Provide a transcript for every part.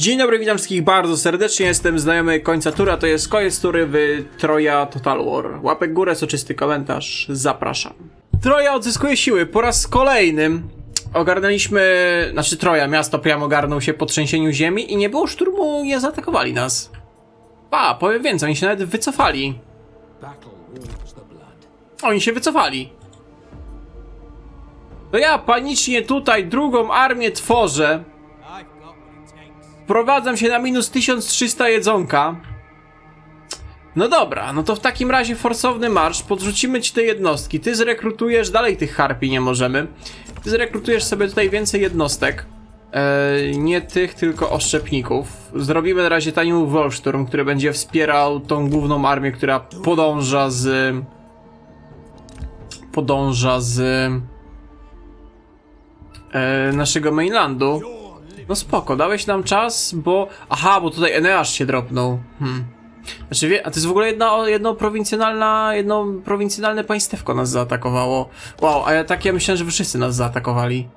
Dzień dobry, witam wszystkich bardzo serdecznie, jestem znajomy końca tura, to jest koniec tury w Troja Total War. Łapek górę, soczysty komentarz, zapraszam. Troja odzyskuje siły po raz kolejny. Ogarnęliśmy, znaczy Troja, miasto Priam ogarnął się po trzęsieniu ziemi i nie było szturmu, nie zaatakowali nas. A, powiem więcej, oni się nawet wycofali. Oni się wycofali. To ja panicznie tutaj drugą armię tworzę. Wprowadzam się na minus 1300 jedzonka. No dobra, no to w takim razie forsowny marsz, podrzucimy ci te jednostki. Ty zrekrutujesz, dalej tych harpi nie możemy. Ty zrekrutujesz sobie tutaj więcej jednostek. Eee, nie tych, tylko oszczepników. Zrobimy na razie taniu Wolfsturm, który będzie wspierał tą główną armię, która podąża z... Podąża z... E, naszego mainlandu. No spoko, dałeś nam czas, bo... Aha, bo tutaj Eneasz się dropnął. Hmm. Znaczy, wie... a to jest w ogóle jedna, jedno prowincjonalna, jedno prowincjonalne państewko nas zaatakowało. Wow, a ja tak ja myślałem, że wszyscy nas zaatakowali.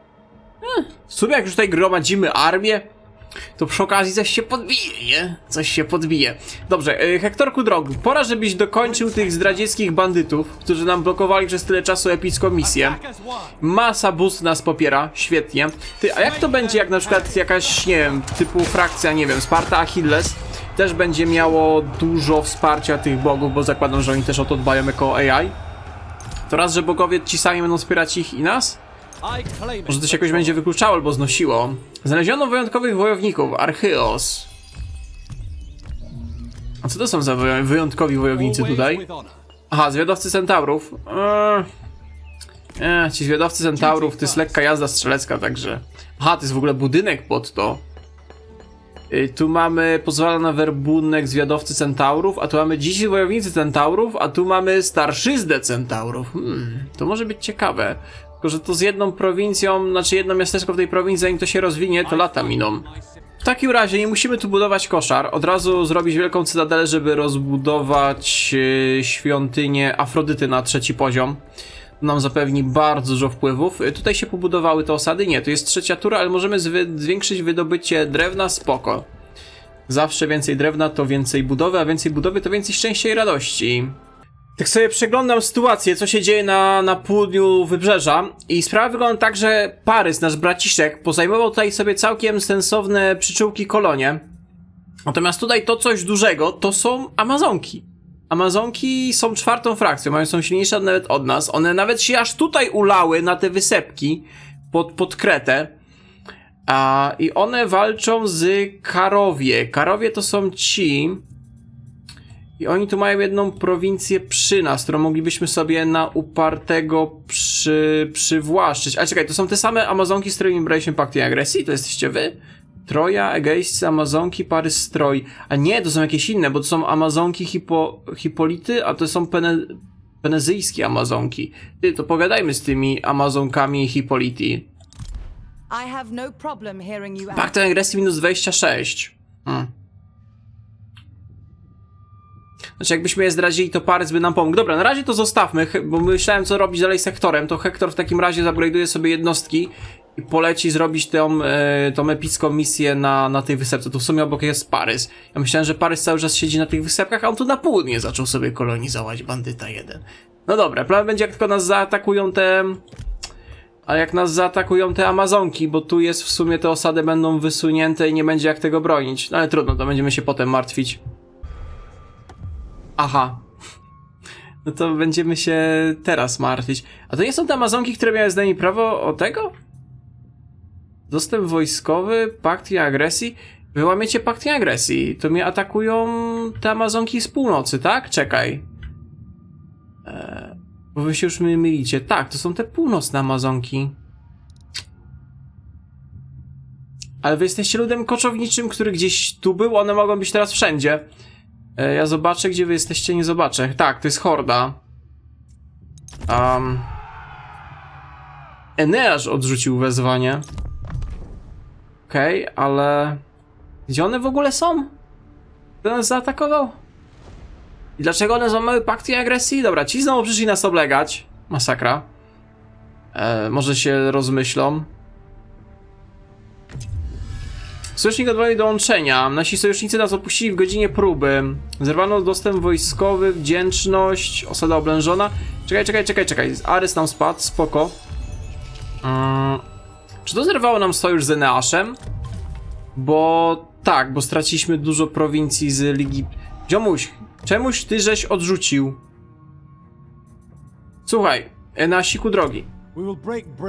Eh, w sumie jak już tutaj gromadzimy armię, to przy okazji coś się podbije, nie? Coś się podbije. Dobrze, e, Hektorku drogi, pora żebyś dokończył tych zdradzieckich bandytów, którzy nam blokowali przez tyle czasu epicką misję. Masa boost nas popiera, świetnie. Ty, a jak to będzie, jak na przykład jakaś, nie wiem, typu frakcja, nie wiem, Sparta Achilles też będzie miało dużo wsparcia tych bogów, bo zakładam, że oni też o to dbają jako AI? To raz, że bogowie ci sami będą wspierać ich i nas? Może to się jakoś będzie wykluczało albo znosiło. Znaleziono wyjątkowych wojowników, Archeos. A co to są za wyjątkowi wojownicy tutaj? Aha, zwiadowcy centaurów. Eee, eee, ci zwiadowcy centaurów to jest lekka jazda strzelecka, także. Aha, to jest w ogóle budynek pod to. Y, Tu mamy, pozwala na werbunek zwiadowcy centaurów, a tu mamy dzisiaj wojownicy centaurów, a tu mamy starszyzdę centaurów. Hmm, to może być ciekawe. Tylko, że to z jedną prowincją, znaczy jedno miasteczko w tej prowincji, zanim to się rozwinie, to lata miną. W takim razie nie musimy tu budować koszar, od razu zrobić wielką cytadelę, żeby rozbudować yy, świątynię Afrodyty na trzeci poziom. Nam zapewni bardzo dużo wpływów. Yy, Tutaj się pobudowały te osady? Nie, to jest trzecia tura, ale możemy zwiększyć wydobycie drewna, spoko. Zawsze więcej drewna to więcej budowy, a więcej budowy to więcej szczęścia i radości. Tak sobie przeglądam sytuację, co się dzieje na, na południu wybrzeża i sprawa wygląda tak, że Parys, nasz braciszek, pozajmował tutaj sobie całkiem sensowne przyczółki kolonie. Natomiast tutaj to coś dużego to są Amazonki. Amazonki są czwartą frakcją, one są silniejsze nawet od nas. One nawet się aż tutaj ulały na te wysepki pod, pod Kretę. A, I one walczą z Karowie. Karowie to są ci, i oni tu mają jedną prowincję przy nas, którą moglibyśmy sobie na upartego przy, przywłaszczyć. Ale czekaj, to są te same Amazonki, z którymi braliśmy pakt agresji? To jesteście wy? Troja, Egeiscy, Amazonki, Parys, Stroj. A nie, to są jakieś inne, bo to są Amazonki Hipo, Hipolity, a to są pene, penezyjskie Amazonki. Ty, to pogadajmy z tymi Amazonkami Hipoliti. I have no problem hearing you out. Pakt agresji minus 26. Hmm. Znaczy, jakbyśmy je zdradzili, to Parys by nam pomógł. Dobra, na razie to zostawmy, bo myślałem, co robić dalej z Hektorem. To Hektor w takim razie upgrade'uje sobie jednostki i poleci zrobić tą, e, tą epicką misję na, na tej wysepce. Tu w sumie obok jest Parys. Ja myślałem, że Parys cały czas siedzi na tych wysepkach, a on tu na południe zaczął sobie kolonizować bandyta jeden. No dobra, plan będzie, jak tylko nas zaatakują te... Ale jak nas zaatakują te Amazonki, bo tu jest w sumie te osady będą wysunięte i nie będzie jak tego bronić. No ale trudno, to będziemy się potem martwić. Aha. No to będziemy się teraz martwić. A to nie są te Amazonki, które miały z nami prawo o tego? Dostęp wojskowy, pakt i agresji. Wy łamiecie pakt i agresji. To mnie atakują te Amazonki z północy, tak? Czekaj. Eee, bo wy się już my mylicie. Tak, to są te północne Amazonki. Ale wy jesteście ludem koczowniczym, który gdzieś tu był, one mogą być teraz wszędzie. E, ja zobaczę, gdzie wy jesteście, nie zobaczę. Tak, to jest horda. Um. Odrzucił wezwanie. Okej, ale... Gdzie one w ogóle są? Kto nas zaatakował? I dlaczego one złamały pakt i agresji? Dobra, ci znowu przyszli nas oblegać. Masakra. E, może się rozmyślą. Sojusznik odwołuje do łączenia. Nasi sojusznicy nas opuścili w godzinie próby. Zerwano dostęp wojskowy, wdzięczność, osada oblężona. Czekaj, czekaj, czekaj, czekaj. Ares nam spadł, spoko. Mm, czy to zerwało nam sojusz z Eneaszem? Bo tak, bo straciliśmy dużo prowincji z Ligi... Ziomuś, czemuś ty żeś odrzucił? Słuchaj, Eneasiku drogi.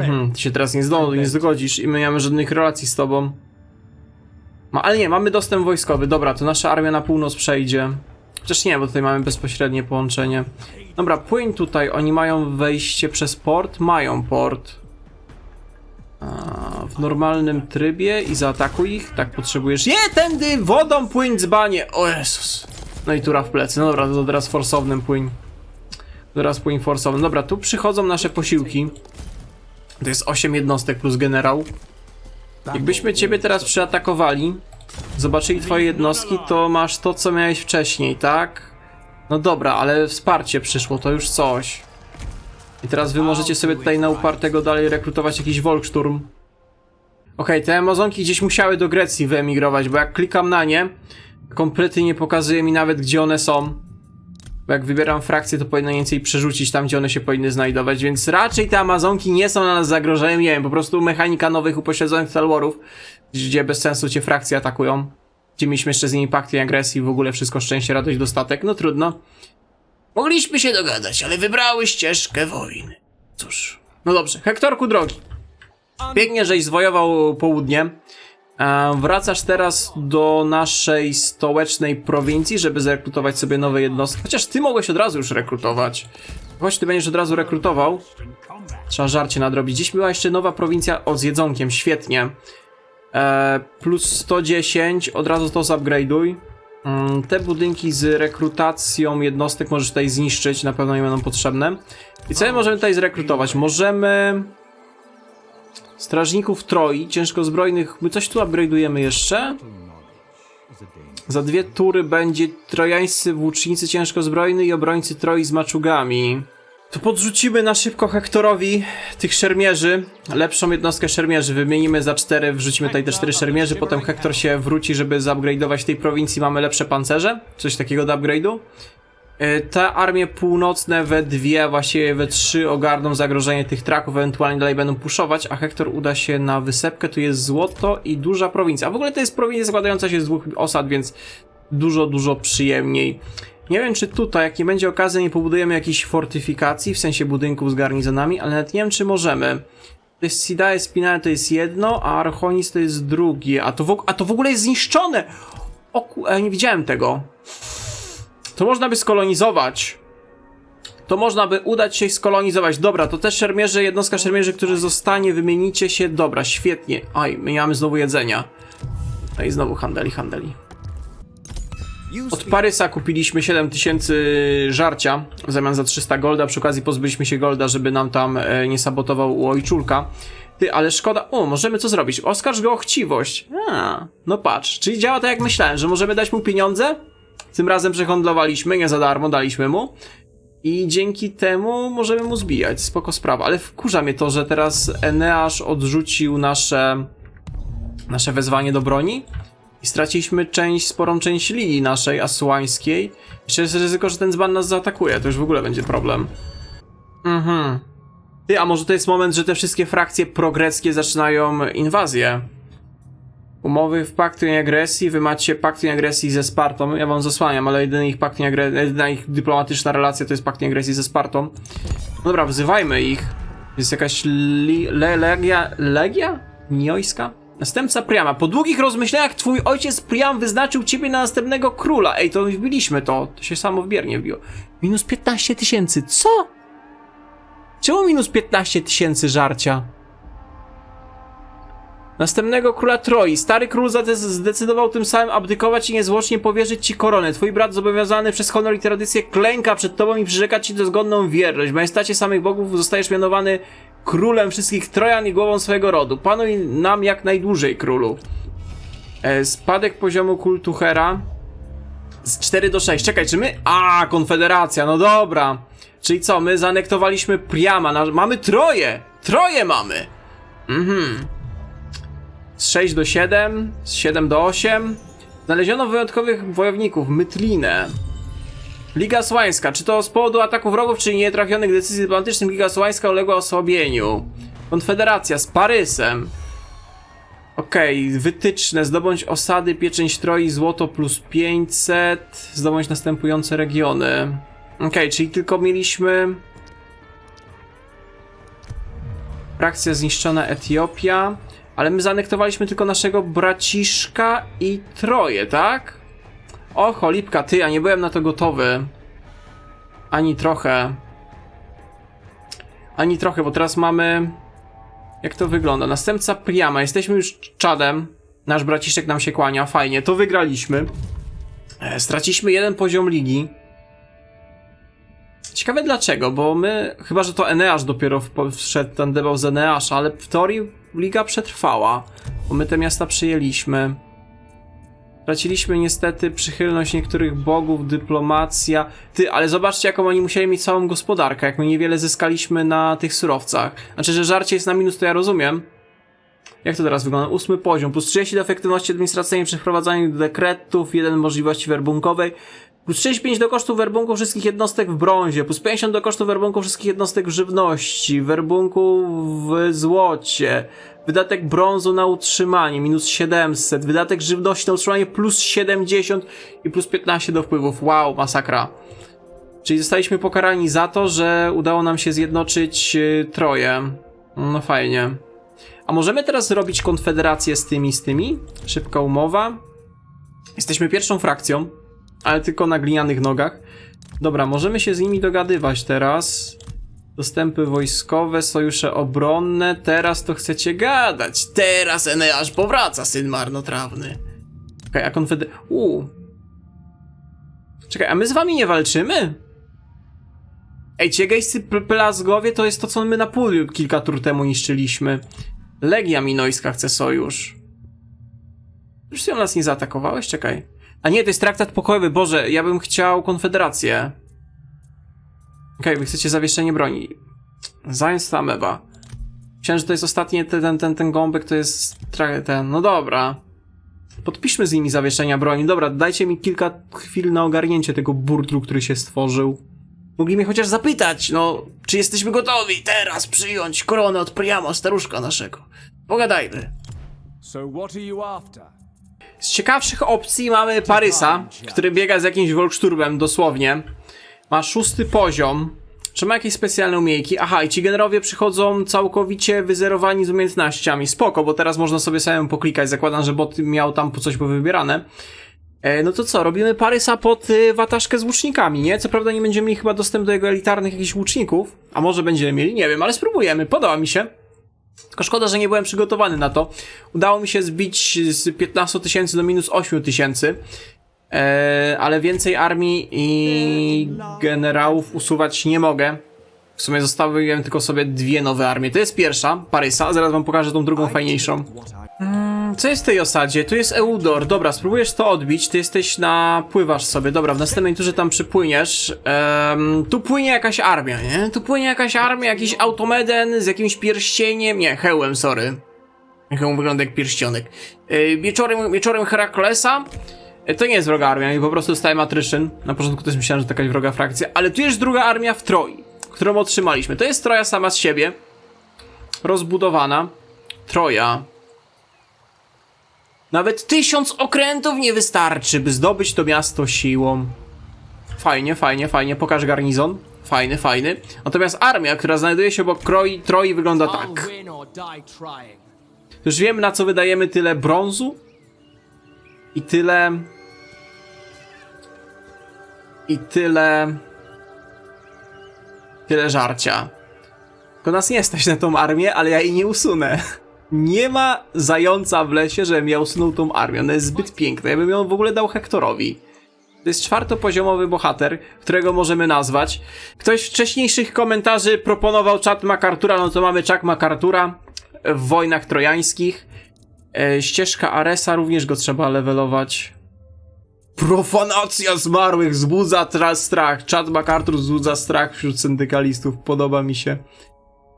Hmm, ty się teraz nie, zdo- nie zgodzisz i my nie mamy żadnych relacji z tobą. Ma, ale nie, mamy dostęp wojskowy. Dobra, to nasza armia na północ przejdzie. Chociaż nie, bo tutaj mamy bezpośrednie połączenie. Dobra, płyń tutaj. Oni mają wejście przez port? Mają port. A, w normalnym trybie i zaatakuj ich. Tak potrzebujesz. Nie, tędy wodą płyń dzbanie. O Jezus. No i tura w plecy. No dobra, to teraz forsownym płyń. Teraz płyń forsownym. Dobra, tu przychodzą nasze posiłki. To jest 8 jednostek plus generał. Jakbyśmy ciebie teraz przyatakowali, zobaczyli twoje jednostki, to masz to, co miałeś wcześniej, tak? No dobra, ale wsparcie przyszło, to już coś. I teraz wy możecie sobie tutaj na upartego dalej rekrutować jakiś Volksturm. Okej, te Amazonki gdzieś musiały do Grecji wyemigrować, bo jak klikam na nie, kompletnie nie pokazuje mi nawet, gdzie one są. Bo jak wybieram frakcję, to powinno więcej przerzucić tam, gdzie one się powinny znajdować, więc raczej te Amazonki nie są na nas zagrożeniem, nie wiem, po prostu mechanika nowych upośledzonych Star gdzie bez sensu cię frakcje atakują, gdzie mieliśmy jeszcze z nimi pakty i agresji, w ogóle wszystko szczęście, radość, dostatek, no trudno. Mogliśmy się dogadać, ale wybrały ścieżkę wojny. Cóż. No dobrze, Hektorku drogi. Pięknie, żeś zwojował południe. Wracasz teraz do naszej stołecznej prowincji, żeby zrekrutować sobie nowe jednostki. Chociaż ty mogłeś od razu już rekrutować. Choć ty będziesz od razu rekrutował. Trzeba żarcie nadrobić. Dziś była jeszcze nowa prowincja o z jedzonkiem, świetnie. E, plus 110, od razu to zupgrade'uj. Mm, Te budynki z rekrutacją jednostek możesz tutaj zniszczyć, na pewno nie będą potrzebne. I co my możemy tutaj zrekrutować? Możemy... Strażników Troi, ciężkozbrojnych. My coś tu upgrade'ujemy jeszcze. Za dwie tury będzie trojańscy włócznicy ciężkozbrojni i obrońcy Troi z maczugami. To podrzucimy na szybko Hektorowi tych szermierzy. Lepszą jednostkę szermierzy wymienimy za cztery, wrzucimy tutaj te cztery szermierzy, potem Hektor się wróci, żeby zupgrade'ować tej prowincji. Mamy lepsze pancerze, coś takiego do upgrade'u. E, Te armie północne we dwie, właściwie we trzy ogarną zagrożenie tych traków, ewentualnie dalej będą puszować, a Hektor uda się na wysepkę, tu jest złoto i duża prowincja. A w ogóle to jest prowincja składająca się z dwóch osad, więc dużo, dużo przyjemniej. Nie wiem, czy tutaj, jak nie będzie okazji, nie pobudujemy jakichś fortyfikacji, w sensie budynków z garnizonami, ale nawet nie wiem, czy możemy. To jest Sidae Spinale to jest jedno, a Archonis to jest drugie, a to w, a to w ogóle jest zniszczone! O ja nie widziałem tego. To można by skolonizować. To można by udać się skolonizować. Dobra, to też szermierze, jednostka szermierzy, którzy zostanie, wymienicie się. Dobra, świetnie. Aj, my mamy znowu jedzenia. No i znowu handeli, handeli. Od Parysa kupiliśmy 7000 żarcia w zamian za 300 golda. Przy okazji pozbyliśmy się golda, żeby nam tam e, nie sabotował u ojczulka. Ty, ale szkoda. O, możemy co zrobić? Oskarż go o chciwość. A, no patrz, czyli działa tak jak myślałem, że możemy dać mu pieniądze? Tym razem przehandlowaliśmy, nie za darmo, daliśmy mu. I dzięki temu możemy mu zbijać. Spoko sprawa. Ale wkurza mnie to, że teraz Eneasz odrzucił nasze nasze wezwanie do broni i straciliśmy część, sporą część ligi naszej asuańskiej. Jeszcze jest ryzyko, że ten dzban nas zaatakuje, to już w ogóle będzie problem. Mhm. Ty, a może to jest moment, że te wszystkie frakcje progreckie zaczynają inwazję? Umowy w paktu agresji, wy macie pakt agresji ze Spartą, ja wam zasłaniam, ale jedyny ich pakt agresji, jedyna ich dyplomatyczna relacja to jest pakt agresji ze Spartą. No dobra, wzywajmy ich. Jest jakaś li, le, legia, legia? Niojska? Następca Priama. Po długich rozmyśleniach twój ojciec Priam wyznaczył ciebie na następnego króla. Ej, to wbiliśmy to. To się samo w biernie wbiło. Minus 15 tysięcy. Co? Czemu minus 15 tysięcy żarcia? Następnego króla Troi. Stary król zdecydował tym samym abdykować i niezwłocznie powierzyć ci koronę. Twój brat zobowiązany przez honor i tradycję klęka przed tobą i przyrzeka ci dozgodną wierność. W majestacie samych bogów zostajesz mianowany królem wszystkich Trojan i głową swojego rodu. Panuj nam jak najdłużej, królu. E, spadek poziomu kultu Hera z 4 do 6. Czekaj, czy my... A, konfederacja, no dobra. Czyli co, my zanektowaliśmy Priama. Na... Mamy troje! Troje mamy! Mhm. Z 6 do 7, z 7 do 8. Znaleziono wyjątkowych wojowników, Mytlinę. Liga Słańska. Czy to z powodu ataku wrogów, czy nietrafionych decyzji dyplomatycznych Liga Słańska uległa osłabieniu? Konfederacja z Parysem. Okej, wytyczne. Zdobądź osady, pieczęć troi, złoto plus 500. Zdobądź następujące regiony. Okej, czyli tylko mieliśmy... Frakcja zniszczona Etiopia. Ale my zaanektowaliśmy tylko naszego braciszka i Troje, tak? O, cholipka, ty, a nie byłem na to gotowy. Ani trochę. Ani trochę, bo teraz mamy... Jak to wygląda? Następca Priama. Jesteśmy już czadem. Nasz braciszek nam się kłania. Fajnie, to wygraliśmy. E, Straciliśmy jeden poziom ligi. Ciekawe dlaczego, bo my... Chyba, że to Eneasz dopiero wszedł ten dewał z Eneasza, ale w teorii liga przetrwała. Bo my te miasta przyjęliśmy. Traciliśmy niestety przychylność niektórych bogów, dyplomacja. Ty, ale zobaczcie, jaką oni musieli mieć całą gospodarkę, jak my niewiele zyskaliśmy na tych surowcach. Znaczy, że żarcie jest na minus, to ja rozumiem. Jak to teraz wygląda? Ósmy poziom, plus 30 do efektywności administracyjnej przy wprowadzaniu dekretów, 1 możliwości werbunkowej, plus 35 do kosztów werbunku wszystkich jednostek w brązie, plus 50 do kosztów werbunku wszystkich jednostek w żywności, werbunku w złocie, wydatek brązu na utrzymanie, minus 700, wydatek żywności na utrzymanie plus 70 i plus 15 do wpływów. Wow, masakra. Czyli zostaliśmy pokarani za to, że udało nam się zjednoczyć y, troje. No fajnie. A możemy teraz zrobić konfederację z tymi, z tymi? Szybka umowa. Jesteśmy pierwszą frakcją, ale tylko na glinianych nogach. Dobra, możemy się z nimi dogadywać teraz. Dostępy wojskowe, sojusze obronne. Teraz to chcecie gadać. Teraz Eneasz powraca, syn marnotrawny. Okej, a konfeder... Uuu. Czekaj, a my z wami nie walczymy? Ej, ci egejscy pl- plazgowie to jest to, co my na pół kilka tur temu niszczyliśmy. Legia Minojska chce sojusz. Już ty nas nie zaatakowałeś? Czekaj. A nie, to jest traktat pokojowy. Boże, ja bym chciał konfederację. Okej, wy chcecie zawieszenie broni. Zając ameba. Myślałem, że to jest ostatni ten, ten, ten, gąbek, to jest ten. No dobra. Podpiszmy z nimi zawieszenia broni. Dobra, dajcie mi kilka chwil na ogarnięcie tego burdru, który się stworzył. Mogli mnie chociaż zapytać, no, czy jesteśmy gotowi teraz przyjąć koronę od Priama, staruszka naszego. Pogadajmy. So what are you after? Z ciekawszych opcji mamy Parysa, który biega z jakimś Volksturbem, dosłownie. Ma szósty poziom. Czy ma jakieś specjalne umiejki? Aha, i ci generowie przychodzą całkowicie wyzerowani z umiejętnościami. Spoko, bo teraz można sobie samemu poklikać. Zakładam, że bot miał tam po coś powybierane. E, no to co, robimy Parysa pod y, wataszkę z łucznikami, nie? Co prawda nie będziemy mieli chyba dostęp do jego elitarnych jakichś łuczników. A może będziemy mieli? Nie wiem, ale spróbujemy. Podoba mi się. Tylko szkoda, że nie byłem przygotowany na to. Udało mi się zbić z 15 tysięcy do minus 8 tysięcy. Eee, ale więcej armii i generałów usuwać nie mogę. W sumie zostawiłem tylko sobie dwie nowe armie. To jest pierwsza, Parysa. Zaraz wam pokażę tą drugą fajniejszą. Mm, Co jest w tej osadzie? Tu jest Eudor. Dobra, spróbujesz to odbić. Ty jesteś na... Pływasz sobie. Dobra, w następnej turze tam przypłyniesz. Em, tu płynie jakaś armia, nie? Tu płynie jakaś armia, jakiś automeden z jakimś pierścieniem. Nie, hełmem, sorry. Hełm wygląda jak pierścionek. Yy, wieczorem, wieczorem Heraklesa. E, To nie jest wroga armia, i po prostu dostałem atryszyn. Na początku też myślałem, że to jakaś wroga frakcja. Ale tu jest druga armia w Troi, którą otrzymaliśmy. To jest Troja sama z siebie. Rozbudowana. Troja. Nawet tysiąc okrętów nie wystarczy, by zdobyć to miasto siłą. Fajnie, fajnie, fajnie. Pokaż garnizon. Fajny, fajny. Natomiast armia, która znajduje się obok Kroi, Troi wygląda tak. Już wiem, na co wydajemy tyle brązu i tyle. I tyle. Tyle żarcia. To nas nie stać na tą armię, ale ja jej nie usunę. Nie ma zająca w lesie, żebym ja usunął tą armię. Ona jest zbyt piękna. Ja bym ją w ogóle dał Hektorowi. To jest czwartopoziomowy bohater, którego możemy nazwać. Ktoś w wcześniejszych komentarzy proponował czat MacArtura, no to mamy czat MacArtura w wojnach trojańskich. E, ścieżka Aresa również go trzeba levelować. Profanacja zmarłych wzbudza tra- strach. Czat MacArthur wzbudza strach wśród syndykalistów. Podoba mi się.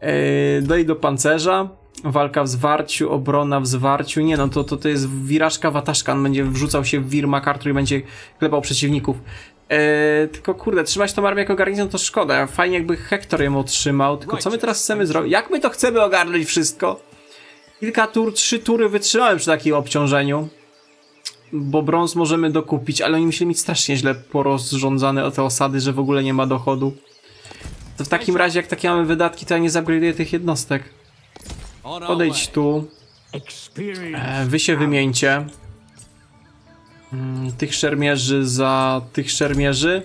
E, daj do pancerza. Walka w zwarciu, obrona w zwarciu. Nie no, to, to, to jest wirażka wataszka. On będzie wrzucał się w wir MacArthur i będzie klepał przeciwników. Eee, tylko kurde, trzymać tą armię jako garnizon to szkoda. Fajnie jakby Hektor ją otrzymał. Tylko co my teraz chcemy zrobić? Jak my to chcemy ogarnąć wszystko? Kilka tur, trzy tury wytrzymałem przy takim obciążeniu. Bo brąz możemy dokupić, ale oni musieli mieć strasznie źle porozrządzane te osady, że w ogóle nie ma dochodu. To w takim razie, jak takie mamy wydatki, to ja nie zupgrade'uję tych jednostek. Podejdź tu. E, wy się wymieńcie. Mm, Tych szermierzy za tych szermierzy.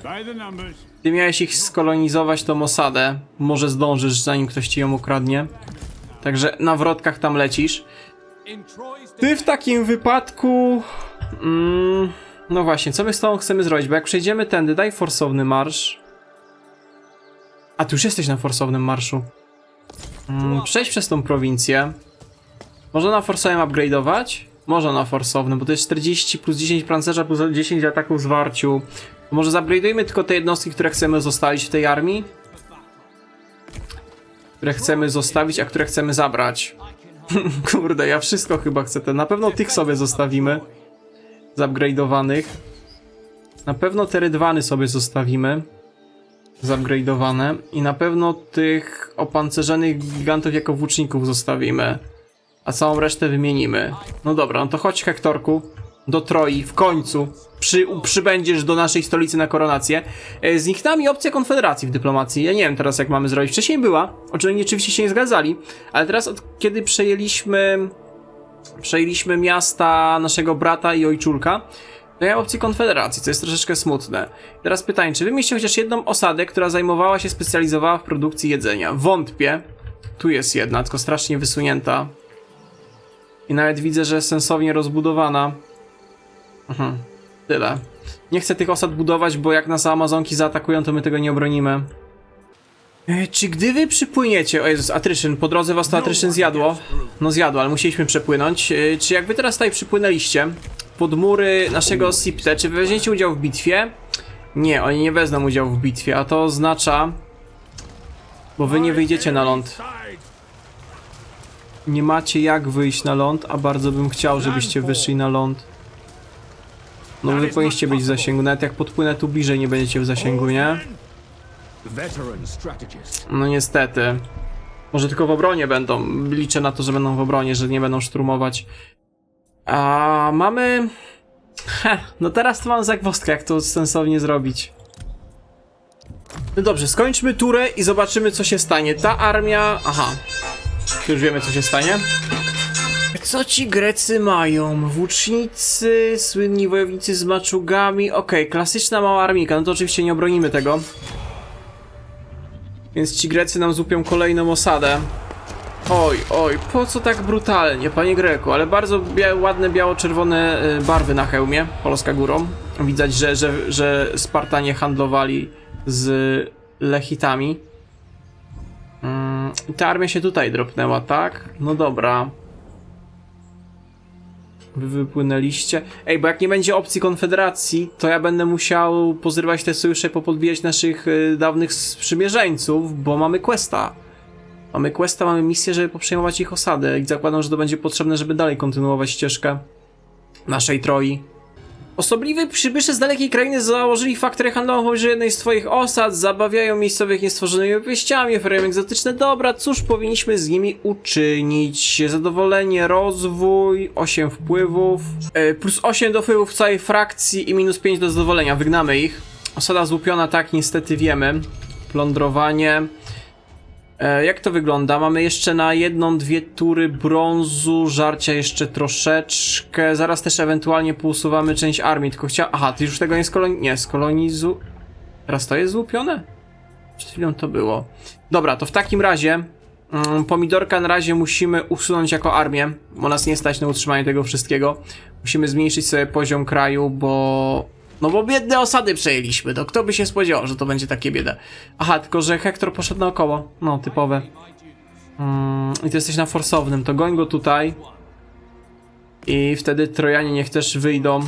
Ty miałeś ich skolonizować tą osadę. Może zdążysz, zanim ktoś ci ją ukradnie. Także na wrotkach tam lecisz. Ty w takim wypadku. Mm, no właśnie, co my z tobą chcemy zrobić? Bo jak przejdziemy tędy, daj forsowny marsz. A ty już jesteś na forsownym marszu. Mm, przejść przez tą prowincję. Można na forsowym upgrade'ować? Można na forsownym, bo to jest 40 plus 10 pancerza plus 10 ataków zwarciu. Może zupgrade'ujmy tylko te jednostki, które chcemy zostawić w tej armii? Które chcemy zostawić, a które chcemy zabrać. Kurde, ja wszystko chyba chcę. Te. Na pewno tych sobie zostawimy. Zupgrade'owanych. Na pewno te rydwany sobie zostawimy. Zupgrade'owane. I na pewno tych opancerzonych gigantów jako włóczników zostawimy. A całą resztę wymienimy. No dobra, no to chodź Hektorku. Do Troi, w końcu. Przy, przybędziesz do naszej stolicy na koronację. E, Zniknęła mi opcja konfederacji w dyplomacji. Ja nie wiem teraz jak mamy zrobić. Wcześniej była, oczywiście oczywiście się nie zgadzali, ale teraz od kiedy przejęliśmy przejęliśmy miasta naszego brata i ojczulka, ja mam opcję konfederacji, co jest troszeczkę smutne. Teraz pytanie, czy wy mieliście chociaż jedną osadę, która zajmowała się, specjalizowała w produkcji jedzenia? Wątpię. Tu jest jedna, tylko strasznie wysunięta. I nawet widzę, że sensownie rozbudowana. Mhm. Tyle. Nie chcę tych osad budować, bo jak nas Amazonki zaatakują, to my tego nie obronimy. E, Czy gdy wy przypłyniecie, o Jezus, Atryszyn, po drodze was to Atryszyn zjadło? No zjadło, ale musieliśmy przepłynąć. E, Czy jak wy teraz tutaj przypłynęliście pod mury naszego Sipte, czy weźmiecie udział w bitwie? Nie, oni nie wezmą udziału w bitwie, a to oznacza... Bo wy nie wyjdziecie na ląd. Nie macie jak wyjść na ląd, a bardzo bym chciał, żebyście wyszli na ląd. No wy powinniście być w zasięgu, nawet jak podpłynę tu bliżej nie będziecie w zasięgu, nie? No niestety. Może tylko w obronie będą. Liczę na to, że będą w obronie, że nie będą szturmować. A mamy... Heh, no teraz to mam zagwozdkę, jak to sensownie zrobić. No dobrze, skończmy turę i zobaczymy, co się stanie. Ta armia... Aha. Już wiemy, co się stanie. Co ci Grecy mają? Włócznicy, słynni wojownicy z maczugami. Okej, klasyczna mała armika. No to oczywiście nie obronimy tego. Więc ci Grecy nam zupią kolejną osadę. Oj, oj, po co tak brutalnie, panie Greku? Ale bardzo bia ładne biało-czerwone y, barwy na hełmie, Polska górą. Widać, że, że, że Spartanie handlowali z Lechitami. Mm, ta armia się tutaj dropnęła, tak? No dobra. Wy wypłynęliście. Ej, bo jak nie będzie opcji konfederacji, to ja będę musiał pozrywać te sojusze, popodbijać naszych y, dawnych sprzymierzeńców, bo mamy questa. Mamy questa, mamy misję, żeby poprzejmować ich osadę i zakładam, że to będzie potrzebne, żeby dalej kontynuować ścieżkę naszej Troi. Osobliwi przybysze z dalekiej krainy założyli faktorię handlową pobliżu jednej z twoich osad, zabawiają miejscowych niestworzonymi opowieściami, oferują egzotyczne dobra, cóż powinniśmy z nimi uczynić? Zadowolenie, rozwój, 8 wpływów, e, plus 8 do wpływów całej frakcji i minus 5 do zadowolenia, wygnamy ich. Osada złupiona, tak, niestety wiemy. Plądrowanie. E, jak to wygląda? Mamy jeszcze na jedną, dwie tury brązu, żarcia jeszcze troszeczkę. Zaraz też ewentualnie pousuwamy część armii, tylko chciał... Aha, ty już tego nie skoloni... Nie, skolonizu... Teraz to jest złupione? Przed chwilą to było. Dobra, to w takim razie... Mm, pomidorka na razie musimy usunąć jako armię, bo nas nie stać na utrzymanie tego wszystkiego. Musimy zmniejszyć sobie poziom kraju, bo... No bo biedne osady przejęliśmy, to kto by się spodziewał, że to będzie takie biede. Aha, tylko że Hektor poszedł naokoło. No, typowe. Mm, I ty jesteś na forsownym, to goń go tutaj. I wtedy Trojanie niech też wyjdą.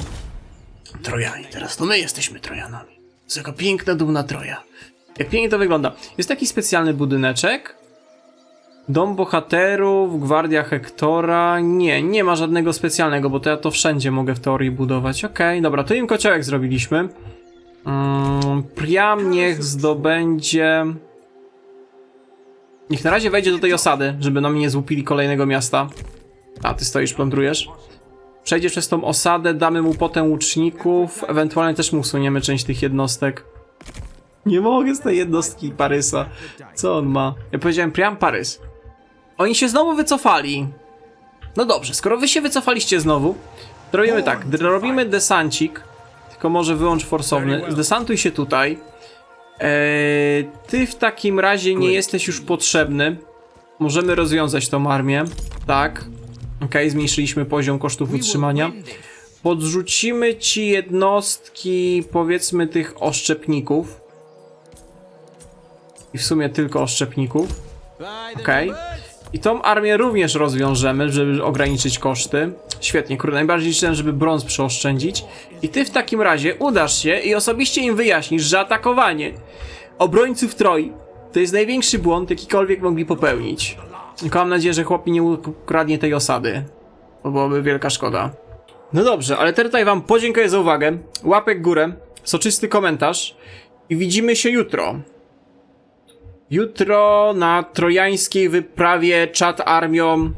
Trojanie, teraz to my jesteśmy Trojanami. To jaka piękna, dumna Troja. Jak pięknie to wygląda. Jest taki specjalny budyneczek. Dom bohaterów, gwardia Hektora. Nie, nie ma żadnego specjalnego, bo to ja to wszędzie mogę w teorii budować. Okej, dobra, to im kociołek zrobiliśmy. Mm, Priam niech zdobędzie. Niech na razie wejdzie do tej osady, żeby nam nie złupili kolejnego miasta. A, ty stoisz, plądrujesz. Przejdzie przez tą osadę, damy mu potem łuczników, ewentualnie też mu usuniemy część tych jednostek. Nie mogę z tej jednostki Parysa. Co on ma? Ja powiedziałem Priam Parys. Oni się znowu wycofali. No dobrze, skoro wy się wycofaliście znowu, to robimy tak. d- Robimy desancik, tylko może wyłącz forsowny. Zdesantuj się tutaj. Eee, ty w takim razie nie jesteś już potrzebny. Możemy rozwiązać tą armię. Tak. Okej, zmniejszyliśmy poziom kosztów utrzymania. Podrzucimy ci jednostki, powiedzmy, tych oszczepników. I w sumie tylko oszczepników. Okej. I tą armię również rozwiążemy, żeby ograniczyć koszty. Świetnie, kurde, najbardziej liczyłem, żeby brąz przeoszczędzić. I ty w takim razie udasz się i osobiście im wyjaśnisz, że atakowanie obrońców Troi to jest największy błąd, jakikolwiek mogli popełnić. Tylko mam nadzieję, że chłop mi nie ukradnie tej osady. Bo byłoby wielka szkoda. No dobrze, ale tutaj wam podziękuję za uwagę. Łapek górę, soczysty komentarz i widzimy się jutro. Jutro na trojańskiej wyprawie czat armią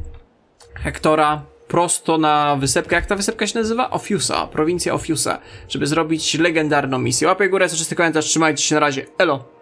Hektora prosto na wysepkę. Jak ta wysepka się nazywa? Ofiusa, prowincja Ofiusa, żeby zrobić legendarną misję. Łapek górę, soczysty komentarz, trzymajcie się na razie. Elo!